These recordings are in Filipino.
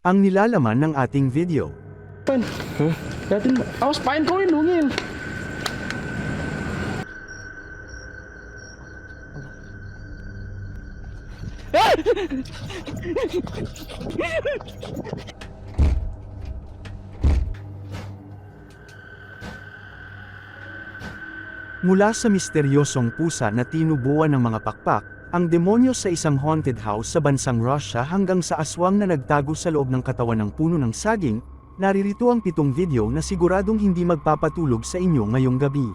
Ang nilalaman ng ating video. Pan. Dating, awas pain ko ilungin. Mula sa misteryosong pusa na tinubuan ng mga pakpak, ang demonyo sa isang haunted house sa bansang Russia hanggang sa aswang na nagtago sa loob ng katawan ng puno ng saging, naririto ang pitong video na siguradong hindi magpapatulog sa inyo ngayong gabi.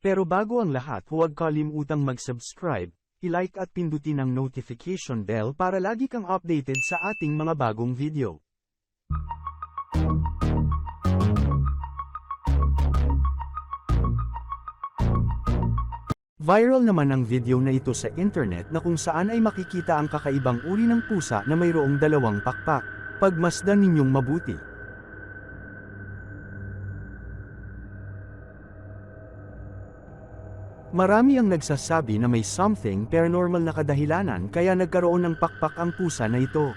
Pero bago ang lahat huwag kalimutang mag-subscribe, i-like at pindutin ang notification bell para lagi kang updated sa ating mga bagong video. Viral naman ang video na ito sa internet na kung saan ay makikita ang kakaibang uri ng pusa na mayroong dalawang pakpak. Pagmasdan ninyong mabuti. Marami ang nagsasabi na may something paranormal na kadahilanan kaya nagkaroon ng pakpak ang pusa na ito.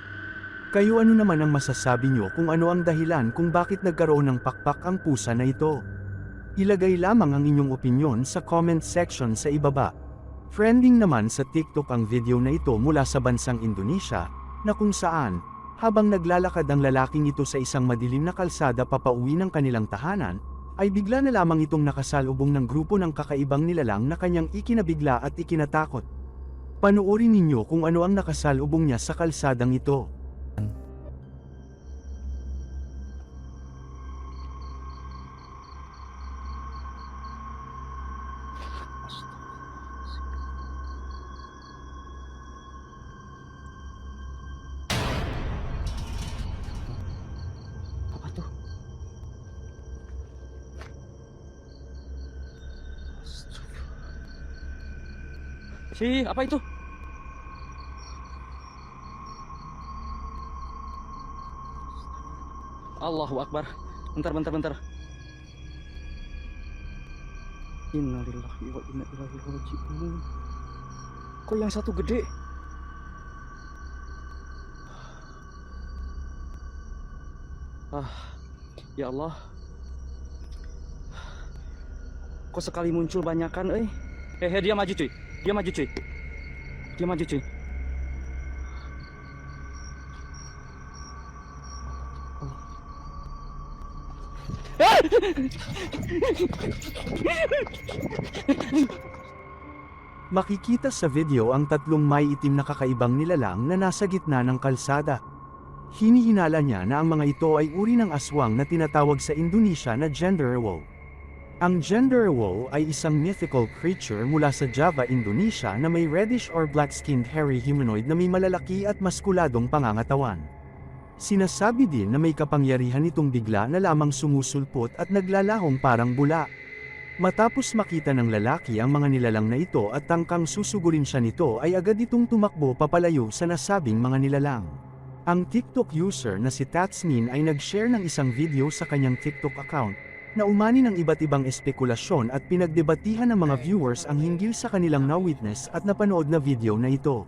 Kayo ano naman ang masasabi nyo kung ano ang dahilan kung bakit nagkaroon ng pakpak ang pusa na ito? Ilagay lamang ang inyong opinyon sa comment section sa ibaba. Trending naman sa TikTok ang video na ito mula sa bansang Indonesia, na kung saan, habang naglalakad ang lalaking ito sa isang madilim na kalsada papauwi ng kanilang tahanan, ay bigla na lamang itong nakasalubong ng grupo ng kakaibang nilalang na kanyang ikinabigla at ikinatakot. Panoorin ninyo kung ano ang nakasalubong niya sa kalsadang ito. Si, apa itu? Allahu Akbar. Bentar, bentar, bentar. Innalillahi wa inna ilaihi raji'un. Kok yang satu gede? Ah, ya Allah. Kok sekali muncul banyakan, eh? Eh, eh, dia maju, cuy. Maju, cuy. Makikita sa video ang tatlong may itim na kakaibang nilalang na nasa gitna ng kalsada. Hinihinala niya na ang mga ito ay uri ng aswang na tinatawag sa Indonesia na Genderuwo. Ang Genderuwo ay isang mythical creature mula sa Java, Indonesia na may reddish or black-skinned hairy humanoid na may malalaki at maskuladong pangangatawan. Sinasabi din na may kapangyarihan itong bigla na lamang sumusulpot at naglalahong parang bula. Matapos makita ng lalaki ang mga nilalang na ito at tangkang susugurin siya nito ay agad itong tumakbo papalayo sa nasabing mga nilalang. Ang TikTok user na si Tatsmin ay nag-share ng isang video sa kanyang TikTok account, na umani ng iba't ibang espekulasyon at pinagdebatihan ng mga viewers ang hinggil sa kanilang na-witness at napanood na video na ito.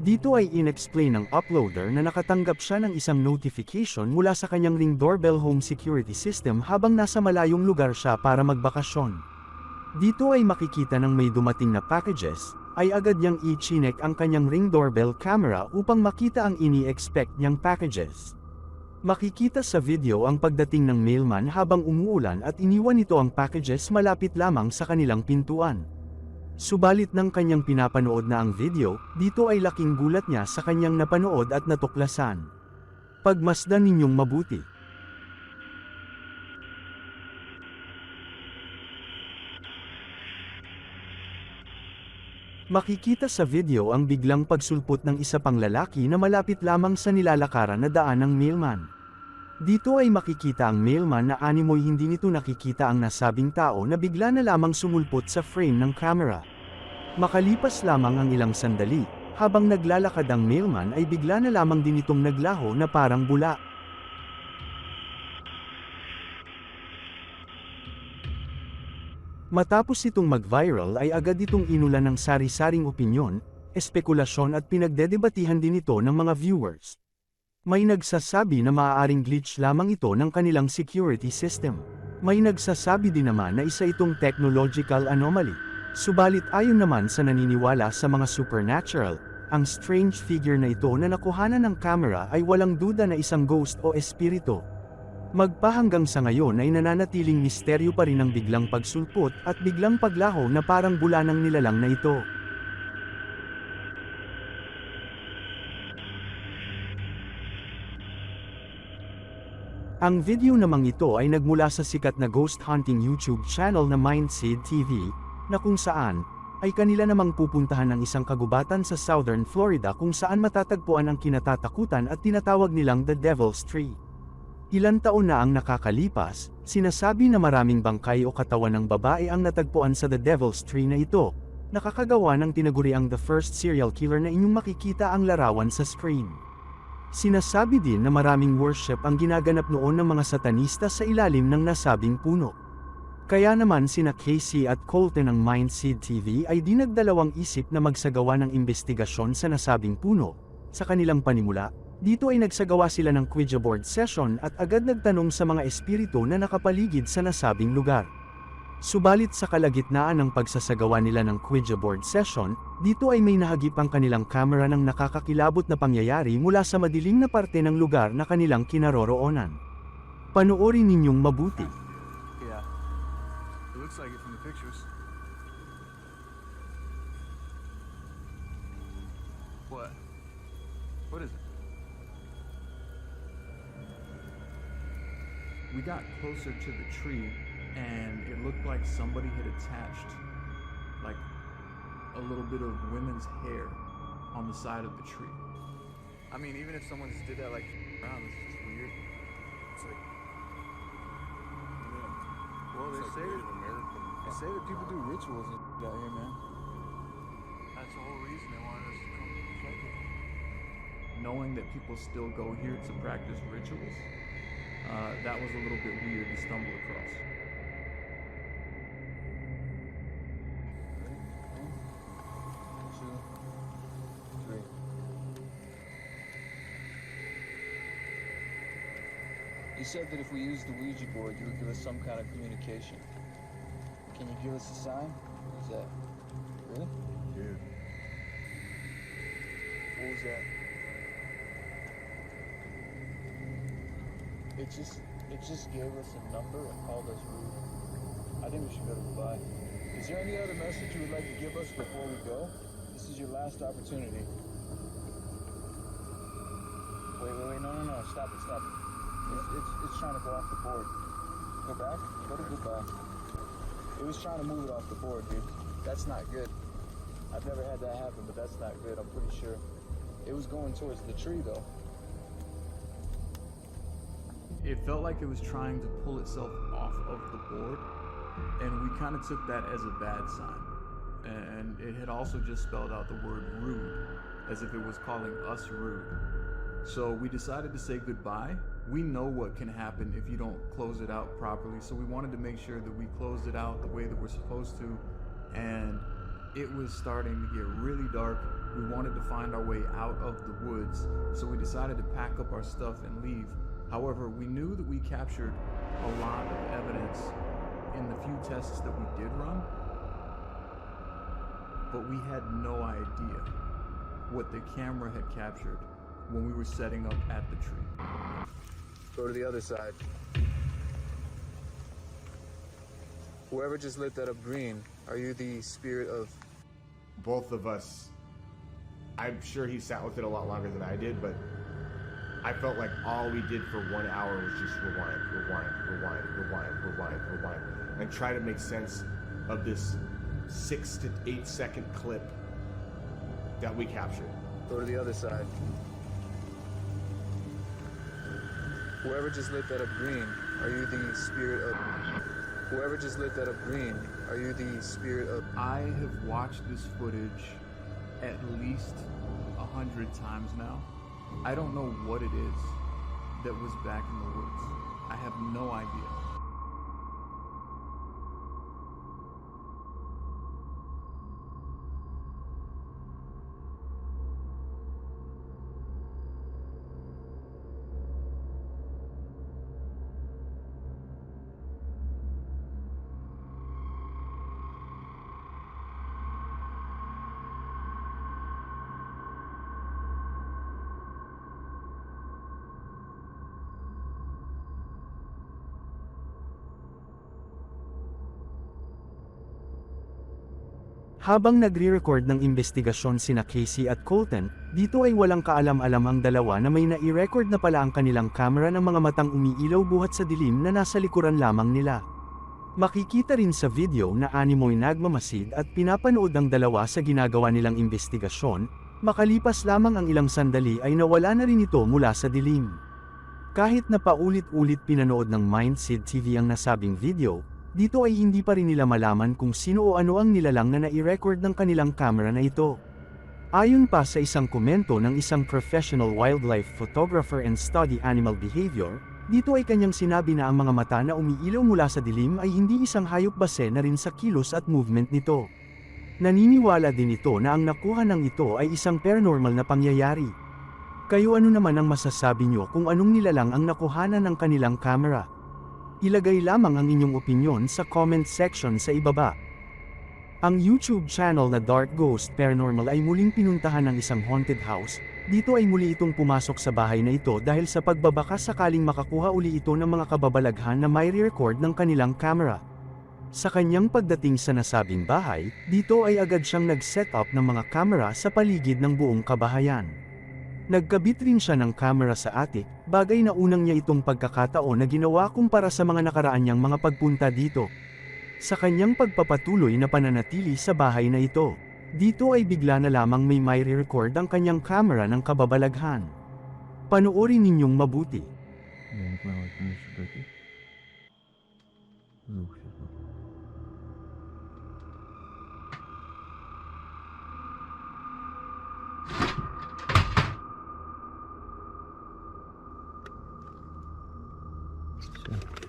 Dito ay inexplain ng uploader na nakatanggap siya ng isang notification mula sa kanyang Ring Doorbell Home Security System habang nasa malayong lugar siya para magbakasyon. Dito ay makikita ng may dumating na packages, ay agad niyang i-chinek ang kanyang Ring Doorbell camera upang makita ang ini-expect niyang packages. Makikita sa video ang pagdating ng mailman habang umuulan at iniwan nito ang packages malapit lamang sa kanilang pintuan. Subalit ng kanyang pinapanood na ang video, dito ay laking gulat niya sa kanyang napanood at natuklasan. Pagmasdan ninyong mabuti. Makikita sa video ang biglang pagsulpot ng isa pang lalaki na malapit lamang sa nilalakaran na daan ng mailman. Dito ay makikita ang mailman na animoy hindi nito nakikita ang nasabing tao na bigla na lamang sumulpot sa frame ng camera. Makalipas lamang ang ilang sandali, habang naglalakad ang mailman ay bigla na lamang din itong naglaho na parang bula. Matapos itong mag-viral ay agad itong inulan ng sari-saring opinyon, espekulasyon at pinagdedebatihan din ito ng mga viewers. May nagsasabi na maaaring glitch lamang ito ng kanilang security system. May nagsasabi din naman na isa itong technological anomaly. Subalit ayon naman sa naniniwala sa mga supernatural, ang strange figure na ito na nakuhanan ng camera ay walang duda na isang ghost o espiritu. Magpahanggang sa ngayon ay nananatiling misteryo pa rin ang biglang pagsulpot at biglang paglaho na parang bulanang nilalang na ito. Ang video namang ito ay nagmula sa sikat na ghost hunting YouTube channel na Mindseed TV, na kung saan, ay kanila namang pupuntahan ng isang kagubatan sa Southern Florida kung saan matatagpuan ang kinatatakutan at tinatawag nilang The Devil's Tree. Ilan taon na ang nakakalipas, sinasabi na maraming bangkay o katawan ng babae ang natagpuan sa The Devil's Tree na ito, nakakagawa ng tinaguriang the first serial killer na inyong makikita ang larawan sa screen. Sinasabi din na maraming worship ang ginaganap noon ng mga satanista sa ilalim ng nasabing puno. Kaya naman sina Casey at Colton ng Mindseed TV ay dinagdalawang isip na magsagawa ng investigasyon sa nasabing puno. Sa kanilang panimula, dito ay nagsagawa sila ng Ouija board session at agad nagtanong sa mga espiritu na nakapaligid sa nasabing lugar. Subalit sa kalagitnaan ng pagsasagawa nila ng Ouija board session, dito ay may nahagip ang kanilang camera ng nakakakilabot na pangyayari mula sa madilim na parte ng lugar na kanilang kinaroroonan. Panoorin ninyong mabuti. Yeah. It looks like it from the pictures. What? What is it? We got closer to the tree and it looked like somebody had attached like a little bit of women's hair on the side of the tree. I mean, even if someone just did that, like, around, it's just weird. It's like. Well, they say that they say that people do rituals and out here, man. That's the whole reason they wanted us to come check it. Knowing that people still go here to practice rituals, uh, that was a little bit weird to stumble across. You said that if we used the Ouija board, you would give us some kind of communication. Can you give us a sign? What is that? Really? Dude. What was that? It just it just gave us a number and called us rude. I think we should go to goodbye. Is there any other message you would like to give us before we go? This is your last opportunity. Wait, wait, wait, no, no, no, stop it, stop it. It's, it's, trying to go off the board. Go back, go to goodbye. It was trying to move it off the board, dude. That's not good. I've never had that happen, but that's not good, I'm pretty sure. It was going towards the tree, though. It felt like it was trying to pull itself off of the board, and we kind of took that as a bad sign. And it had also just spelled out the word rude, as if it was calling us rude. So we decided to say goodbye. We know what can happen if you don't close it out properly, so we wanted to make sure that we closed it out the way that we're supposed to. And it was starting to get really dark. We wanted to find our way out of the woods, so we decided to pack up our stuff and leave. However, we knew that we captured a lot of evidence in the few tests that we did run, but we had no idea what the camera had captured when we were setting up at the tree. Go to the other side. Whoever just lit that up green, are you the spirit of. both of us i'm sure he sat with it a lot longer than i did but i felt like all we did for one hour was just rewind rewind rewind rewind rewind rewind and try to make sense of this six to eight second clip that we captured Go to the other side. Whoever just lit that up green, are you the spirit of. Whoever just lit that up green, are you the spirit of. I have watched this footage at least a hundred times now. I don't know what it is that was back in the woods. I have no idea. Habang nagre-record ng investigasyon sina Casey at Colton, dito ay walang kaalam-alam ang dalawa na may nai-record na pala ang kanilang camera ng mga matang umiilaw buhat sa dilim na nasa likuran lamang nila. Makikita rin sa video na animoy nagmamasid at pinapanood ang dalawa sa ginagawa nilang investigasyon, makalipas lamang ang ilang sandali ay nawala na rin ito mula sa dilim. Kahit na paulit-ulit pinanood ng Mindseed TV ang nasabing video, dito ay hindi pa rin nila malaman kung sino o ano ang nilalang na nai-record ng kanilang camera na ito. Ayon pa sa isang komento ng isang professional wildlife photographer and study animal behavior, dito ay kanyang sinabi na ang mga mata na umiilaw mula sa dilim ay hindi isang hayop base na rin sa kilos at movement nito. Naniniwala din ito na ang nakuha ng ito ay isang paranormal na pangyayari. Kayo ano naman ang masasabi nyo kung anong nilalang ang nakuhanan ng kanilang camera? Ilagay lamang ang inyong opinyon sa comment section sa ibaba. Ang YouTube channel na Dark Ghost Paranormal ay muling pinuntahan ng isang haunted house, dito ay muli itong pumasok sa bahay na ito dahil sa pagbabaka sakaling makakuha uli ito ng mga kababalaghan na may record ng kanilang camera. Sa kanyang pagdating sa nasabing bahay, dito ay agad siyang nag-set up ng mga camera sa paligid ng buong kabahayan. Nagkabit rin siya ng camera sa attic, bagay na unang niya itong pagkakataon na ginawa kumpara sa mga nakaraan niyang mga pagpunta dito. Sa kanyang pagpapatuloy na pananatili sa bahay na ito, dito ay bigla na lamang may may record ang kanyang camera ng kababalaghan. Panoorin ninyong mabuti. America.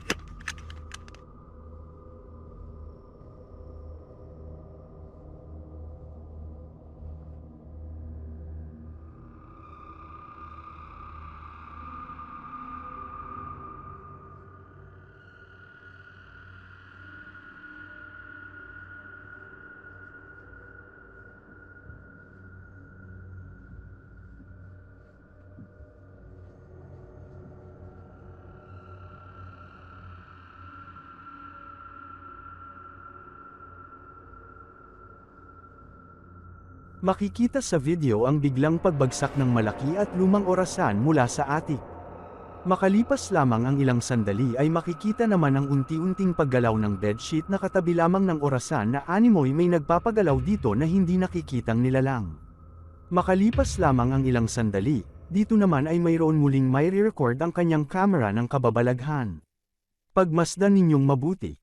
Makikita sa video ang biglang pagbagsak ng malaki at lumang orasan mula sa attic. Makalipas lamang ang ilang sandali ay makikita naman ang unti-unting paggalaw ng bedsheet na katabi lamang ng orasan na animoy may nagpapagalaw dito na hindi nakikitang nilalang. Makalipas lamang ang ilang sandali, dito naman ay mayroon muling may record ang kanyang camera ng kababalaghan. Pagmasdan ninyong mabuti.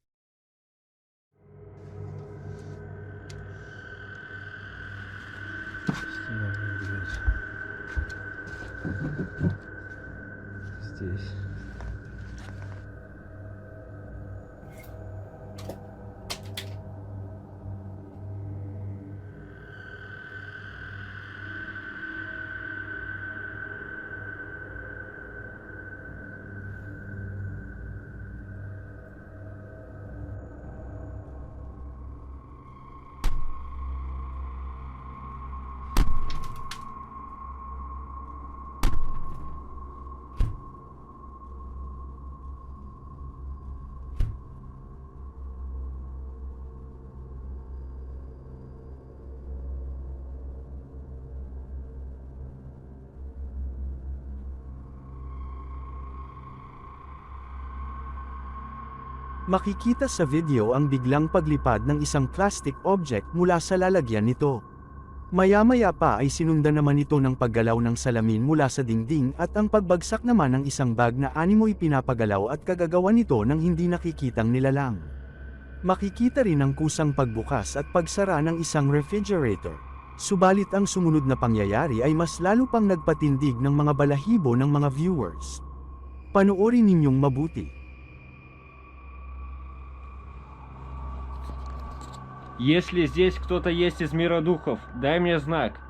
Makikita sa video ang biglang paglipad ng isang plastic object mula sa lalagyan nito. Maya-maya pa ay sinundan naman ito ng paggalaw ng salamin mula sa dingding at ang pagbagsak naman ng isang bag na animoy pinapagalaw at kagagawa nito ng hindi nakikitang nilalang. Makikita rin ang kusang pagbukas at pagsara ng isang refrigerator. Subalit ang sumunod na pangyayari ay mas lalo pang nagpatindig ng mga balahibo ng mga viewers. Panoorin ninyong mabuti. Если здесь кто-то есть из мира духов, дай мне знак.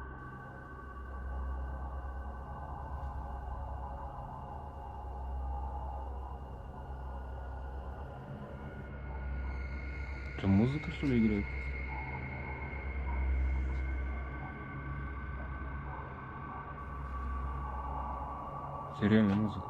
Что, музыка что ли играет? Это реально музыка.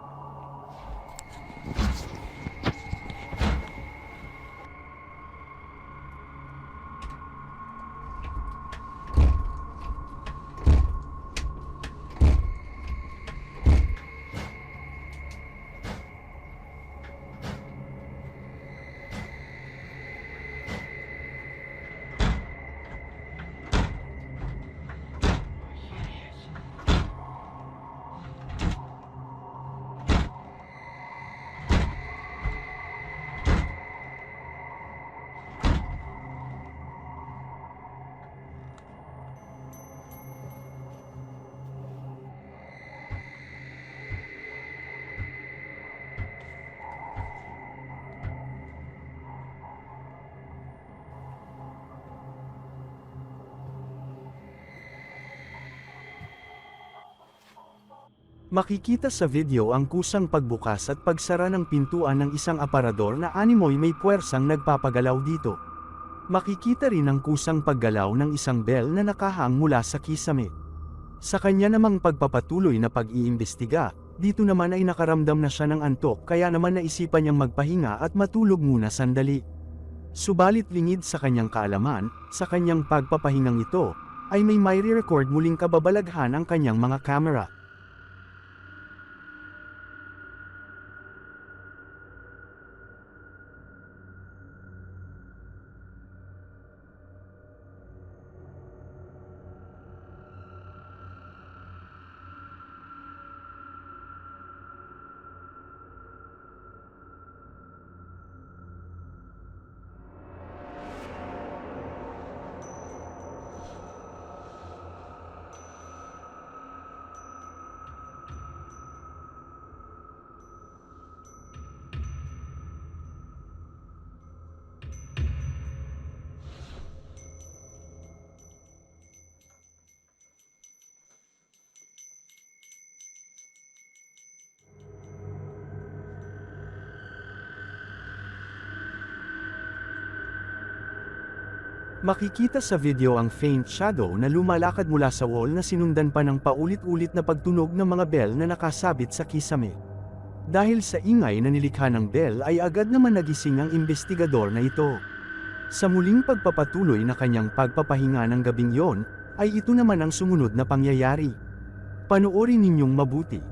Makikita sa video ang kusang pagbukas at pagsara ng pintuan ng isang aparador na animoy may puwersang nagpapagalaw dito. Makikita rin ang kusang paggalaw ng isang bell na nakahang mula sa kisame. Sa kanya namang pagpapatuloy na pag-iimbestiga, dito naman ay nakaramdam na siya ng antok kaya naman naisipan niyang magpahinga at matulog muna sandali. Subalit lingid sa kanyang kaalaman, sa kanyang pagpapahingang ito, ay may may record muling kababalaghan ang kanyang mga kamera. Makikita sa video ang faint shadow na lumalakad mula sa wall na sinundan pa ng paulit-ulit na pagtunog ng mga bell na nakasabit sa kisame. Dahil sa ingay na nilikha ng bell ay agad naman nagising ang investigador na ito. Sa muling pagpapatuloy na kanyang pagpapahinga ng gabing yon, ay ito naman ang sumunod na pangyayari. Panoorin ninyong mabuti.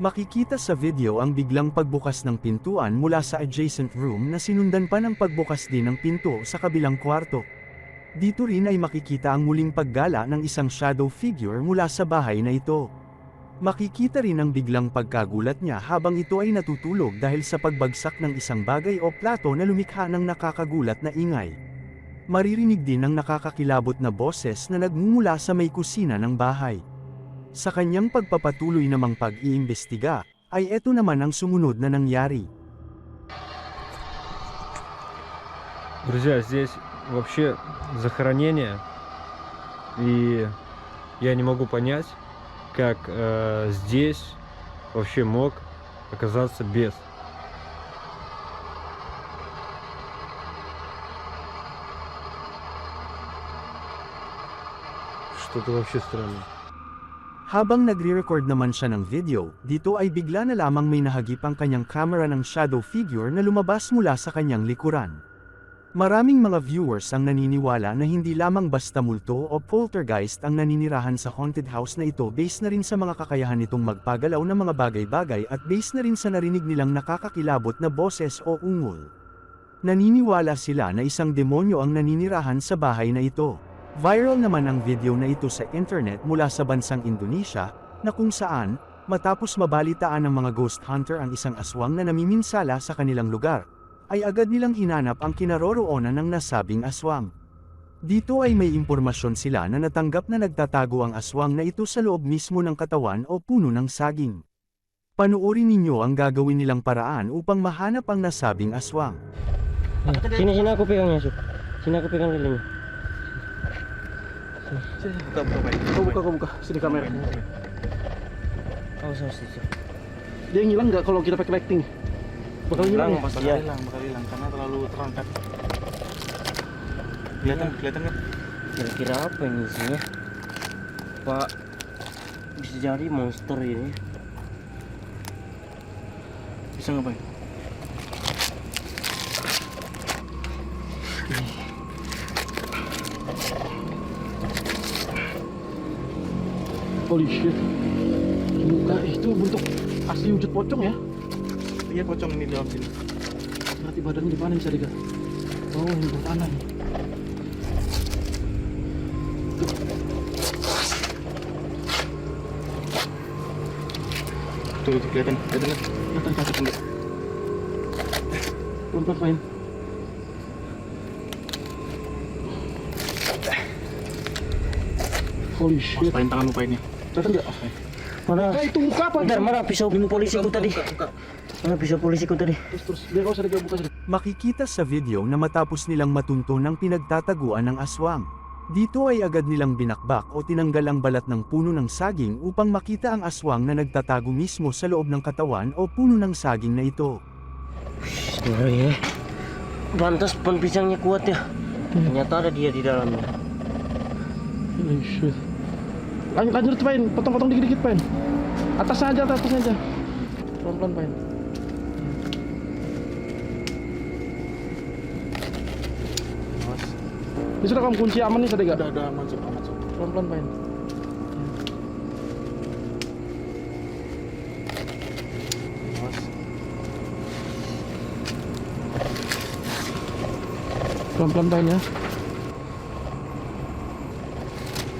Makikita sa video ang biglang pagbukas ng pintuan mula sa adjacent room na sinundan pa ng pagbukas din ng pinto sa kabilang kwarto. Dito rin ay makikita ang muling paggala ng isang shadow figure mula sa bahay na ito. Makikita rin ang biglang pagkagulat niya habang ito ay natutulog dahil sa pagbagsak ng isang bagay o plato na lumikha ng nakakagulat na ingay. Maririnig din ang nakakakilabot na boses na nagmumula sa may kusina ng bahay. Sa kanyang pagpapatuloy namang pag-iimbestiga, ay eto naman ang sumunod na nangyari. Друзья, здесь вообще захоронение, и я не могу понять, как э, здесь вообще мог оказаться бес. Что-то вообще странное. Habang nagre-record naman siya ng video, dito ay bigla na lamang may nahagip ang kanyang camera ng shadow figure na lumabas mula sa kanyang likuran. Maraming mga viewers ang naniniwala na hindi lamang basta multo o poltergeist ang naninirahan sa haunted house na ito based na rin sa mga kakayahan nitong magpagalaw ng mga bagay-bagay at based na rin sa narinig nilang nakakakilabot na boses o ungol. Naniniwala sila na isang demonyo ang naninirahan sa bahay na ito. Viral naman ang video na ito sa internet mula sa bansang Indonesia, na kung saan, matapos mabalitaan ng mga ghost hunter ang isang aswang na namiminsala sa kanilang lugar, ay agad nilang hinanap ang kinaroroonan ng nasabing aswang. Dito ay may impormasyon sila na natanggap na nagtatago ang aswang na ito sa loob mismo ng katawan o puno ng saging. Panuorin ninyo ang gagawin nilang paraan upang mahanap ang nasabing aswang. Sini sini aku pegang ya. Sini. Buka, buka, Pak. Kau buka, kau buka. Sini kamera. Awas awas itu. Dia ngilang nggak kalau kita pakai lighting? Bakal ngilang ya? bakal Iya. hilang, bakal hilang karena terlalu terang kan. Kelihatan, kelihatan kan? Kira-kira apa ini isinya? Pak bisa jadi monster ini. Bisa ngapain? Holy shit. Muka itu bentuk asli wujud pocong ya? Iya pocong ini dalam sini. Berarti badannya di mana bisa diga? Oh, ini di kanan. Tuh, itu kelihatan, kelihatan kan? Kelihatan kaki enggak? Pelan-pelan main. Holy shit. Pain tangan lupainnya. Mana? Eh, itu muka apa? Bentar, mana tadi? Mana pisau polisiku tadi? Terus, terus. Biar kau sedikit buka sedikit. Makikita sa video na matapos nilang matunton ang pinagtataguan ng aswang. Dito ay agad nilang binakbak o tinanggal ang balat ng puno ng saging upang makita ang aswang na nagtatago mismo sa loob ng katawan o puno ng saging na ito. Ngeri ya. Pantas pohon pisangnya kuat ya. Ternyata ada dia di dalamnya. Holy shit. Lanjut, lanjut, Pain. Potong-potong dikit-dikit, Pain. Atasnya aja, atasnya aja. Pelan-pelan, Pain. Ini sudah kamu kunci aman nih, tadi Udah, udah aman, sob, aman, sob. Pelan-pelan, Pain. Pelan-pelan, Pain ya.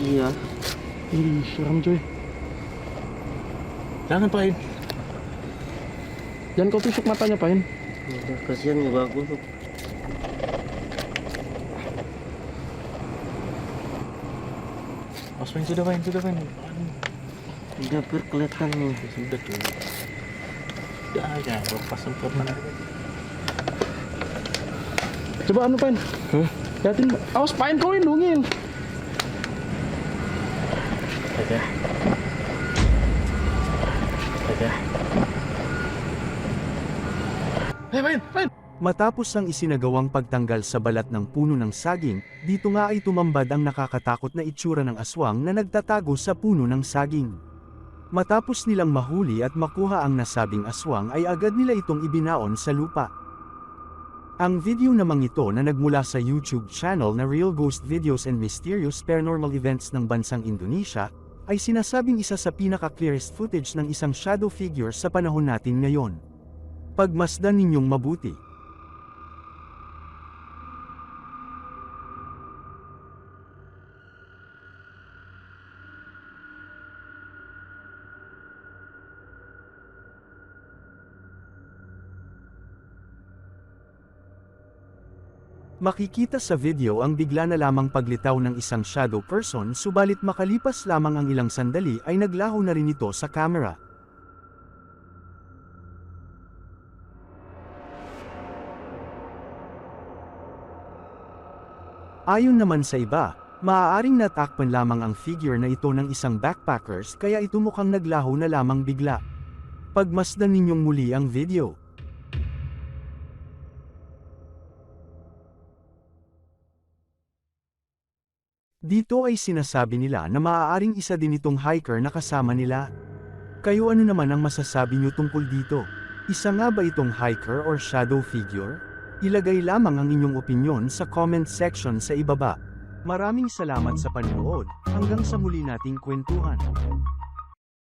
Iya. Ih, seram cuy. Jangan pain. Jangan kau tusuk matanya, Pain. Udah kasihan juga aku. Sob. Mas pain sudah pain, sudah pain. Udah biar kelihatan nih. Sudah tuh. Udah aja, lepas sempurna. Coba anu, Pain. Hah? Liatin, awas Pain kau lindungin. Ada. Ada. Hei, Pain, Pain. Matapos ang isinagawang pagtanggal sa balat ng puno ng saging, dito nga ay tumambad ang nakakatakot na itsura ng aswang na nagtatago sa puno ng saging. Matapos nilang mahuli at makuha ang nasabing aswang ay agad nila itong ibinaon sa lupa. Ang video namang ito na nagmula sa YouTube channel na Real Ghost Videos and Mysterious Paranormal Events ng bansang Indonesia, ay sinasabing isa sa pinaka-clearest footage ng isang shadow figure sa panahon natin ngayon. Pagmasdan ninyong mabuti. Makikita sa video ang bigla na lamang paglitaw ng isang shadow person subalit makalipas lamang ang ilang sandali ay naglaho na rin ito sa camera. Ayon naman sa iba, maaaring natakpan lamang ang figure na ito ng isang backpackers kaya ito mukhang naglaho na lamang bigla. Pagmasdan ninyong muli ang video. Dito ay sinasabi nila na maaaring isa din itong hiker na kasama nila. Kayo ano naman ang masasabi nyo tungkol dito? Isa nga ba itong hiker or shadow figure? Ilagay lamang ang inyong opinyon sa comment section sa ibaba. Maraming salamat sa panonood, hanggang sa muli nating kwentuhan.